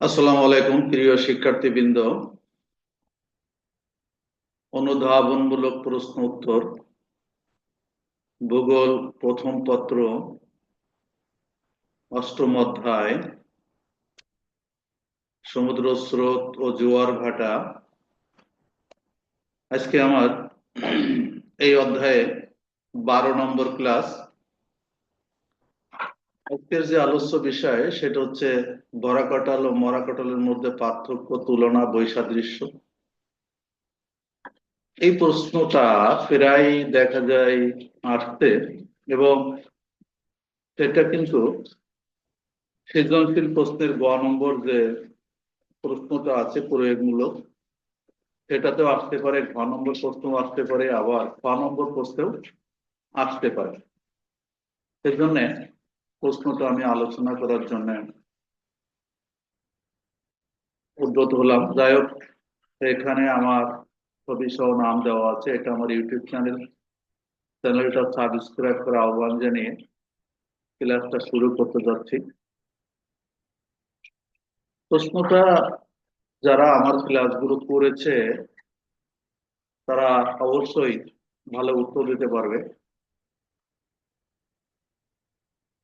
আসসালামু আলাইকুম, প্রিয় শিক্ষার্থীবৃন্দ। অনুধাবনমূলক প্রশ্ন উত্তর। ভূগোল প্রথম পত্র, অষ্টম অধ্যায়। সমুদ্র স্রোত ও জোয়ার ভাটা। আজকে আমার এই অধ্যায়ে বারো নম্বর ক্লাস আজকের যে আলোচ্য বিষয়, সেটা হচ্ছে বরাকাটাল ও মরাকাটালের মধ্যে পার্থক্য, তুলনা, বৈসাদৃশ্য। এই প্রশ্নটা প্রায় দেখা যায় আসতে এবং সেটা কিন্তু সৃজনশীল প্রশ্নের গ নম্বর যে প্রশ্নটা আছে প্রয়োগমূলক, সেটাতেও আসতে পারে, ঘ নম্বর প্রশ্ন আসতে পারে, আবার খ নম্বর প্রশ্নেও আসতে পারে। সেই জন্য প্রশ্নটা আমি আলোচনা করার জন্য উদ্যত হলাম। যাই হোক এখানে আমার ছবি সহ নাম দেওয়া আছে। এটা আমার ইউটিউব চ্যানেল। চ্যানেলটা সাবস্ক্রাইব করে আহ্বান জানিয়ে ক্লাসটা শুরু করতে যাচ্ছি। প্রশ্নটা যারা আমার ক্লাসগুলো করেছে, তারা অবশ্যই ভালো উত্তর দিতে পারবে।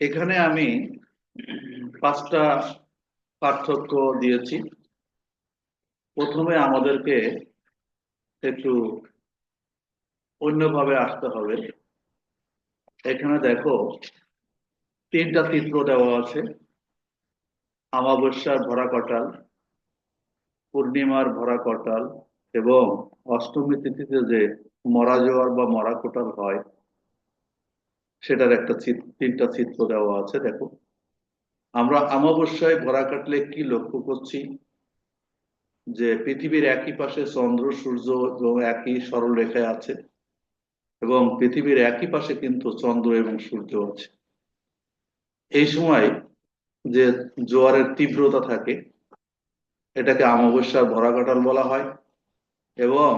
এখানে আমি পাঁচটা পার্থক্য দিয়েছি। প্রথমে আমাদেরকে একটু অন্যভাবে আসতে হবে। এখানে দেখো, তিনটা চিত্র দেওয়া আছে। আমাবস্যার ভরা কটাল, পূর্ণিমার ভরা কটাল এবং অষ্টমী তিথিতে যে মরা জোয়ার বা মরা কোটাল হয় সেটার একটা তিনটা চিত্র দেওয়া আছে, দেখো। আমরা আমাবস্যায় ভরা কাটলে কি লক্ষ্য করছি? যে পৃথিবীর একই পাশে চন্দ্র, সূর্য এবং একই সরল রেখায় আছে এবং পৃথিবীর একই পাশে কিন্তু চন্দ্র এবং সূর্য আছে। এই সময় যে জোয়ারের তীব্রতা থাকে, এটাকে আমাবস্যার ভরা কাটাল বলা হয় এবং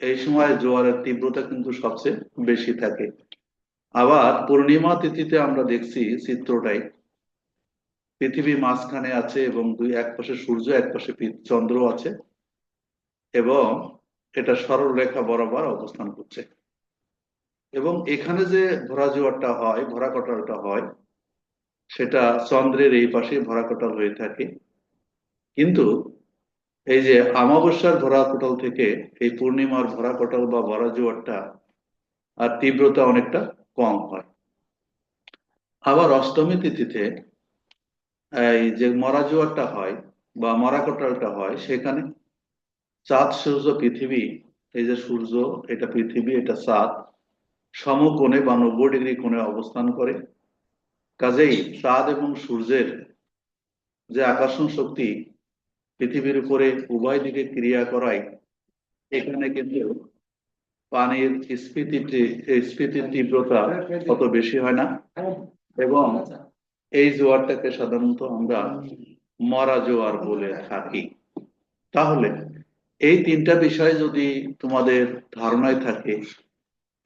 এই সময় জোয়ারের তীব্রতা কিন্তু সবচেয়ে বেশি থাকে। আবার পূর্ণিমা তিথিতে আমরা দেখছি চিত্রটাই। পৃথিবী মাঝখানে আছে এবং দুই এক পাশে সূর্য, এক পাশে চন্দ্র আছে এবং এটা সরল রেখা বরাবর অবস্থান করছে। এবং এখানে যে ভরা জোয়ারটা হয় ভরা কটালটা হয়, সেটা চন্দ্রের এই পাশে ভরা কটাল হয়ে থাকে। কিন্তু এই যে আমাবস্যার ভরা কটাল থেকে এই পূর্ণিমার ভরা কটাল বা ভরা জোয়ারটা আর তীব্রতা অনেকটা কম হয়। আবার অষ্টমী তিথিতে এই যে মরা জোয়ারটা হয় বা মরা কটালটা হয়, সেখানে চাঁদ, সূর্য, পৃথিবী, এই যে সূর্য, এটা পৃথিবী, এটা চাঁদ, সমকোণে বা নব্বই ডিগ্রি কোণে অবস্থান করে। কাজেই চাঁদ এবং সূর্যের যে আকর্ষণ শক্তি পৃথিবীর উপরে উভয় দিকে ক্রিয়া করায়, এখানে কিন্তু পানির স্ফীতি স্ফীতির তীব্রতা কত বেশি হয় না। এবং এই জোয়ারটাকে সাধারণত আমরা মরা জোয়ার বলে থাকি। তাহলে এই তিনটা বিষয় যদি তোমাদের ধারণায় থাকে,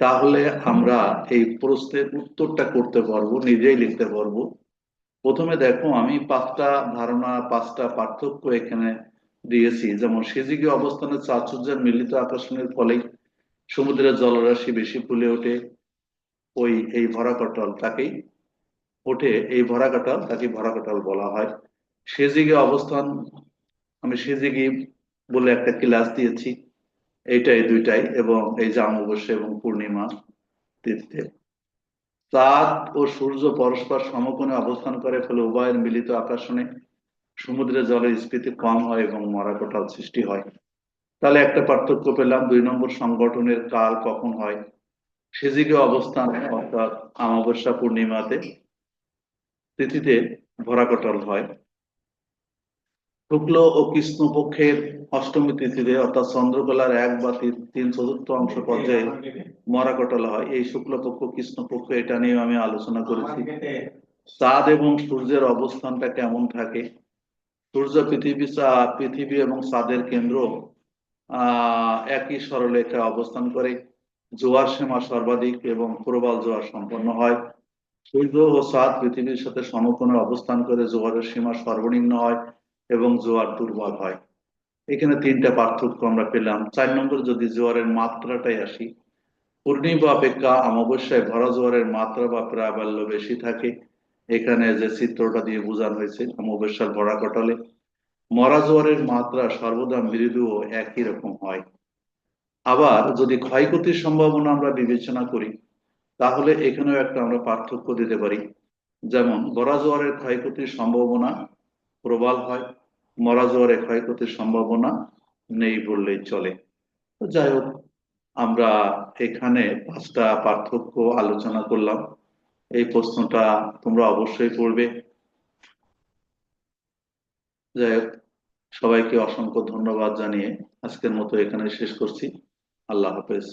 তাহলে আমরা এই প্রশ্নের উত্তরটা করতে পারব, নিজেই লিখতে পারব। প্রথমে দেখো, আমি পাঁচটা ধারণা, পাঁচটা পার্থক্য এখানে দিয়েছি। যেমন সেজিকে অবস্থানে চাচুর্যের মিলিত আকর্ষণের ফলেই সমুদ্রের জলরাশি বেশি ফুলে ওঠে, ওই, এই ভরা কটল তাকেই ওঠে, এই ভরা কাটাল তাকে ভরা কাটাল বলা হয়। সেজিগে অবস্থান, আমি সেজিগি বলে একটা ক্লাস দিয়েছি, এইটাই দুইটাই, এবং এই যে অমাবস্যা এবং পূর্ণিমা তিথিতে। চাঁদ ও সূর্য পরস্পর সমকোণে অবস্থান করে, ফলে উভয়ের মিলিত আকর্ষণে সমুদ্রের জলের স্ফীতি কম হয় এবং মরা কোটাল সৃষ্টি হয়। তাহলে একটা পার্থক্য পেলাম, দুই নম্বর সংগঠনের কাল কখন হয়? সেদিকে অবস্থান অর্থাৎ অমাবস্যা পূর্ণিমাতে, তিথিতে ভরা কটল হয়। শুক্ল ও কৃষ্ণ পক্ষের অষ্টমী তিথিতে অর্থাৎ চন্দ্রকলার এক বা তিন চতুর্থ অংশ পর্যায়ে মরা কটল হয়। এই শুক্লপক্ষ কৃষ্ণপক্ষ এটা নিয়ে আমি আলোচনা করেছি। চাঁদ এবং সূর্যের অবস্থানটা কেমন থাকে? সূর্য পৃথিবী পৃথিবী এবং চাঁদের কেন্দ্র একই সরলেখা অবস্থান করে। জোয়ার সীমা সর্বাধিক এবং প্রবাল জোয়ার সম্পন্ন হয়। সূর্য ও চাঁদ পৃথিবীর সাথে সমকোণে অবস্থান করে, জোয়ারের সীমা সর্বনিম্ন হয় এবং জোয়ার দুর্বল হয়। এখানে তিনটা পার্থক্য আমরা পেলাম। চার নম্বর, যদি জোয়ারের মাত্রাটাই আসি, পূর্ণিমা অপেক্ষা অমাবস্যায় ভরা জোয়ারের মাত্রা বা প্রাবল্য বেশি থাকে। এখানে যে চিত্রটা দিয়ে বোঝানো হয়েছে, অমাবস্যার ভরা কটালে মরা জোয়ারের মাত্রা সর্বদা মৃদু ও একই রকম হয়। আবার যদি ক্ষয়ক্ষতির সম্ভাবনা আমরা বিবেচনা করি, তাহলে এখানেও একটা আমরা পার্থক্য দিতে পারি। যেমন বরা জোয়ারের ক্ষয়ক্ষতির সম্ভাবনা প্রবল হয়, মরা জোয়ারে ক্ষয়ক্ষতির সম্ভাবনা নেই বললেই চলে। যাই হোক, আমরা এখানে পাঁচটা পার্থক্য আলোচনা করলাম। এই প্রশ্নটা তোমরা অবশ্যই পড়বে। যাই হোক সবাইকে অসংখ্য ধন্যবাদ জানিয়ে আজকের মতো এখানে শেষ করছি। আল্লাহ হাফেজ।